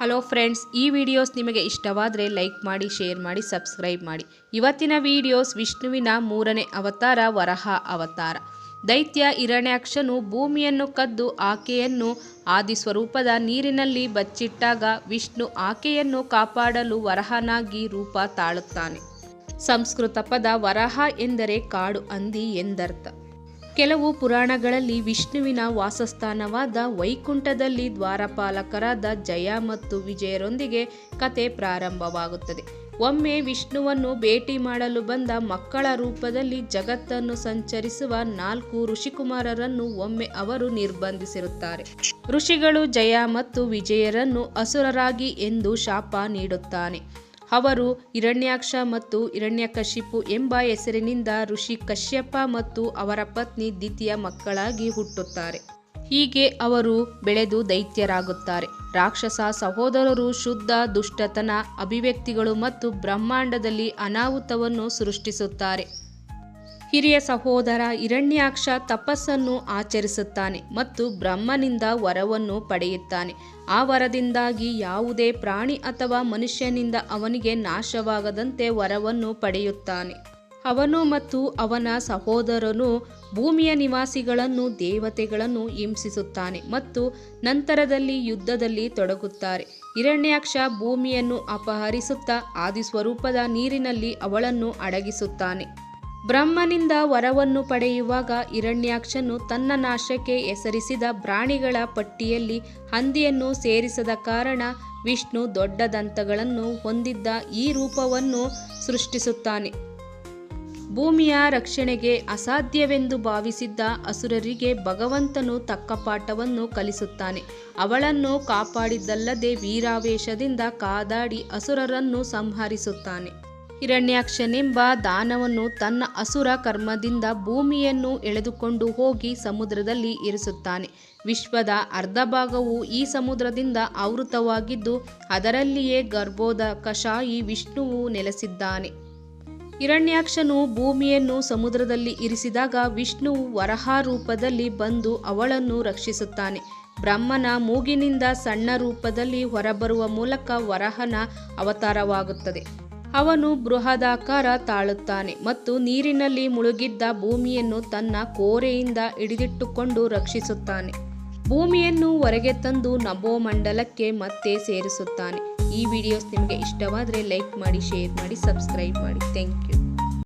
Hello friends ಈ videos ನಿಮಗೆ ಇಷ್ಟವಾದರೆ ಲೈಕ್ ಮಾಡಿ ಶೇರ್ ಮಾಡಿ ಸಬ್ಸ್ಕ್ರೈಬ್ ಮಾಡಿ. ಇವತ್ತಿನ ವಿಡಿಯೋಸ್ ವಿಷ್ಣುವಿನ ಮೂರನೇ ಅವತಾರ, ವರಹ ಅವತಾರ. ದೈತ್ಯ ಹಿರಣ್ಯಾಕ್ಷನು ಭೂಮಿಯನ್ನು ಕದ್ದು ಆಕೆಯನ್ನು ಆದಿಸ್ವರೂಪದ ನೀರಿನಲ್ಲಿ ಬಚ್ಚಿಟ್ಟಾಗ ವಿಷ್ಣು ಆಕೆಯನ್ನು ಕಾಪಾಡಲು ವರಹನಾಗಿ ರೂಪ ತಾಳುತ್ತಾನೆ. ಸಂಸ್ಕೃತ ಪದ ವರಹ ಎಂದರೆ ಕಾಡು ಹಂದಿ ಎಂದರ್ಥ. ಕೆಲವು ಪುರಾಣಗಳಲ್ಲಿ ವಿಷ್ಣುವಿನ ವಾಸಸ್ಥಾನವಾದ ವೈಕುಂಠದಲ್ಲಿ ದ್ವಾರಪಾಲಕರಾದ ಜಯ ಮತ್ತು ವಿಜಯರೊಂದಿಗೆ ಕತೆ ಪ್ರಾರಂಭವಾಗುತ್ತದೆ. ಒಮ್ಮೆ ವಿಷ್ಣುವನ್ನು ಭೇಟಿ ಮಾಡಲು ಬಂದ ಮಕ್ಕಳ ರೂಪದಲ್ಲಿ ಜಗತ್ತನ್ನು ಸಂಚರಿಸುವ ನಾಲ್ಕು ಋಷಿಕುಮಾರರನ್ನು ಒಮ್ಮೆ ಅವರು ನಿರ್ಬಂಧಿಸಿರುತ್ತಾರೆ. ಋಷಿಗಳು ಜಯ ಮತ್ತು ವಿಜಯರನ್ನು ಅಸುರರಾಗಿ ಎಂದು ಶಾಪ ನೀಡುತ್ತಾನೆ. ಅವರು ಹಿರಣ್ಯಾಕ್ಷ ಮತ್ತು ಹಿರಣ್ಯಕಶಿಪು ಎಂಬ ಹೆಸರಿನಿಂದ ಋಷಿ ಕಶ್ಯಪ ಮತ್ತು ಅವರ ಪತ್ನಿ ದ್ವಿತೀಯ ಮಕ್ಕಳಾಗಿ ಹುಟ್ಟುತ್ತಾರೆ. ಹೀಗೆ ಅವರು ಬೆಳೆದು ದೈತ್ಯರಾಗುತ್ತಾರೆ. ರಾಕ್ಷಸ ಸಹೋದರರು ಶುದ್ಧ, ದುಷ್ಟತನ, ಅಭಿವ್ಯಕ್ತಿಗಳು ಮತ್ತು ಬ್ರಹ್ಮಾಂಡದಲ್ಲಿ ಅನಾಹುತವನ್ನು ಸೃಷ್ಟಿಸುತ್ತಾರೆ. ಹಿರಿಯ ಸಹೋದರ ಹಿರಣ್ಯಾಕ್ಷ ತಪಸ್ಸನ್ನು ಆಚರಿಸುತ್ತಾನೆ ಮತ್ತು ಬ್ರಹ್ಮನಿಂದ ವರವನ್ನು ಪಡೆಯುತ್ತಾನೆ. ಆ ವರದಿಂದಾಗಿ ಯಾವುದೇ ಪ್ರಾಣಿ ಅಥವಾ ಮನುಷ್ಯನಿಂದ ಅವನಿಗೆ ನಾಶವಾಗದಂತೆ ವರವನ್ನು ಪಡೆಯುತ್ತಾನೆ. ಅವನು ಮತ್ತು ಅವನ ಸಹೋದರನು ಭೂಮಿಯ ನಿವಾಸಿಗಳನ್ನು, ದೇವತೆಗಳನ್ನು ಹಿಂಸಿಸುತ್ತಾನೆ ಮತ್ತು ನಂತರದಲ್ಲಿ ಯುದ್ಧದಲ್ಲಿ ತೊಡಗುತ್ತಾರೆ. ಹಿರಣ್ಯಾಕ್ಷ ಭೂಮಿಯನ್ನು ಅಪಹರಿಸುತ್ತಾ, ಆದಿಸ್ವರೂಪದ ನೀರಿನಲ್ಲಿ ಅವಳನ್ನು ಅಡಗಿಸುತ್ತಾನೆ. ಬ್ರಹ್ಮನಿಂದ ವರವನ್ನು ಪಡೆಯುವಾಗ ಹಿರಣ್ಯಾಕ್ಷನು ತನ್ನ ನಾಶಕ್ಕೆ ಹೆಸರಿಸಿದ ಪ್ರಾಣಿಗಳ ಪಟ್ಟಿಯಲ್ಲಿ ಹಂದಿಯನ್ನು ಸೇರಿಸದ ಕಾರಣ ವಿಷ್ಣು ದೊಡ್ಡ ದಂತಗಳನ್ನು ಹೊಂದಿದ್ದ ಈ ರೂಪವನ್ನು ಸೃಷ್ಟಿಸುತ್ತಾನೆ. ಭೂಮಿಯ ರಕ್ಷಣೆಗೆ ಅಸಾಧ್ಯವೆಂದು ಭಾವಿಸಿದ್ದ ಅಸುರರಿಗೆ ಭಗವಂತನು ತಕ್ಕ ಪಾಠವನ್ನು ಕಲಿಸುತ್ತಾನೆ. ಅವಳನ್ನು ಕಾಪಾಡಿದ್ದಲ್ಲದೆ ವೀರಾವೇಶದಿಂದ ಕಾದಾಡಿ ಅಸುರರನ್ನು ಸಂಹರಿಸುತ್ತಾನೆ. ಹಿರಣ್ಯಾಕ್ಷನೆಂಬ ದಾನವನ್ನು ತನ್ನ ಅಸುರ ಕರ್ಮದಿಂದ ಭೂಮಿಯನ್ನು ಎಳೆದುಕೊಂಡು ಹೋಗಿ ಸಮುದ್ರದಲ್ಲಿ ಇರಿಸುತ್ತಾನೆ. ವಿಶ್ವದ ಅರ್ಧ ಭಾಗವು ಈ ಸಮುದ್ರದಿಂದ ಆವೃತವಾಗಿದ್ದು, ಅದರಲ್ಲಿಯೇ ಗರ್ಭೋದಕಶಾಹಿ ವಿಷ್ಣುವು ನೆಲೆಸಿದ್ದಾನೆ. ಹಿರಣ್ಯಾಕ್ಷನು ಭೂಮಿಯನ್ನು ಸಮುದ್ರದಲ್ಲಿ ಇರಿಸಿದಾಗ ವಿಷ್ಣುವು ವರಹ ರೂಪದಲ್ಲಿ ಬಂದು ಅವಳನ್ನು ರಕ್ಷಿಸುತ್ತಾನೆ. ಬ್ರಹ್ಮನ ಮೂಗಿನಿಂದ ಸಣ್ಣ ರೂಪದಲ್ಲಿ ಹೊರಬರುವ ಮೂಲಕ ವರಹನ ಅವತಾರವಾಗುತ್ತದೆ. ಅವನು ಬೃಹದಾಕಾರ ತಾಳುತ್ತಾನೆ ಮತ್ತು ನೀರಿನಲ್ಲಿ ಮುಳುಗಿದ್ದ ಭೂಮಿಯನ್ನು ತನ್ನ ಕೋರೆಯಿಂದ ಹಿಡಿದಿಟ್ಟುಕೊಂಡು ರಕ್ಷಿಸುತ್ತಾನೆ. ಭೂಮಿಯನ್ನು ಹೊರಗೆ ತಂದು ನಭೋಮಂಡಲಕ್ಕೆ ಮತ್ತೆ ಸೇರಿಸುತ್ತಾನೆ. ಈ ವಿಡಿಯೋಸ್ ನಿಮಗೆ ಇಷ್ಟವಾದರೆ ಲೈಕ್ ಮಾಡಿ ಶೇರ್ ಮಾಡಿ ಸಬ್ಸ್ಕ್ರೈಬ್ ಮಾಡಿ. Thank you